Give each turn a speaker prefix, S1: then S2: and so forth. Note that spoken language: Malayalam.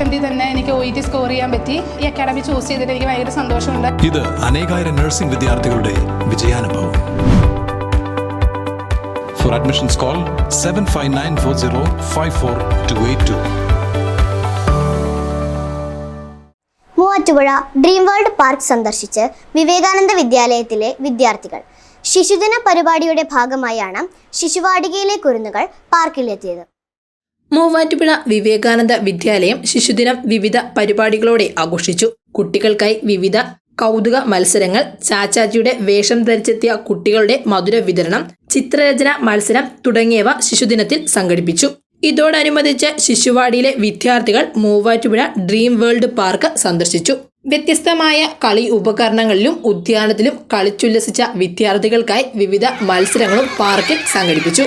S1: അറ്റംപ്റ്റിൽ തന്നെ എനിക്ക് ഒ ഇ ടി സ്കോർ ചെയ്യാൻ പറ്റി. ഈ അക്കാഡമി ചൂസ് ചെയ്തിട്ട് എനിക്ക് ഭയങ്കര സന്തോഷമുണ്ട്.
S2: ഇത് അനേകായിരം നഴ്സിംഗ് വിദ്യാർത്ഥികളുടെ വിജയാനുഭവം. For admissions call seven five nine four zero five four two eight two
S3: Muvattupuzha dream world park സന്ദർശിച്ച് വിവേകാനന്ദ വിദ്യാലയത്തിലെ വിദ്യാർത്ഥികൾ. ശിശുദിന പരിപാടിയുടെ ഭാഗമായാണ് ശിശുവാടികയിലെ കുരുന്നുകൾ പാർക്കിലെത്തിയത്
S4: മൂവാറ്റുപുഴ വിവേകാനന്ദ വിദ്യാലയം ശിശുദിനം വിവിധ പരിപാടികളോടെ ആഘോഷിച്ചു. കുട്ടികൾക്കായി വിവിധ കൗതുക മത്സരങ്ങൾ ചാച്ചാജിയുടെ വേഷം ധരിച്ചെത്തിയ കുട്ടികളുടെ മധുര വിതരണം ചിത്രരചന മത്സരം തുടങ്ങിയവ ശിശുദിനത്തിൽ സംഘടിപ്പിച്ചു. ഇതോടനുബന്ധിച്ച് ശിശുവാടിയിലെ വിദ്യാർത്ഥികൾ മൂവാറ്റുപുഴ ഡ്രീം വേൾഡ് പാർക്ക് സന്ദർശിച്ചു. വ്യത്യസ്തമായ കളി ഉപകരണങ്ങളിലും ഉദ്യാനത്തിലും കളിച്ചുല്ലസിച്ച വിദ്യാർത്ഥികൾക്കായി വിവിധ മത്സരങ്ങളും പാർക്കിൽ സംഘടിപ്പിച്ചു.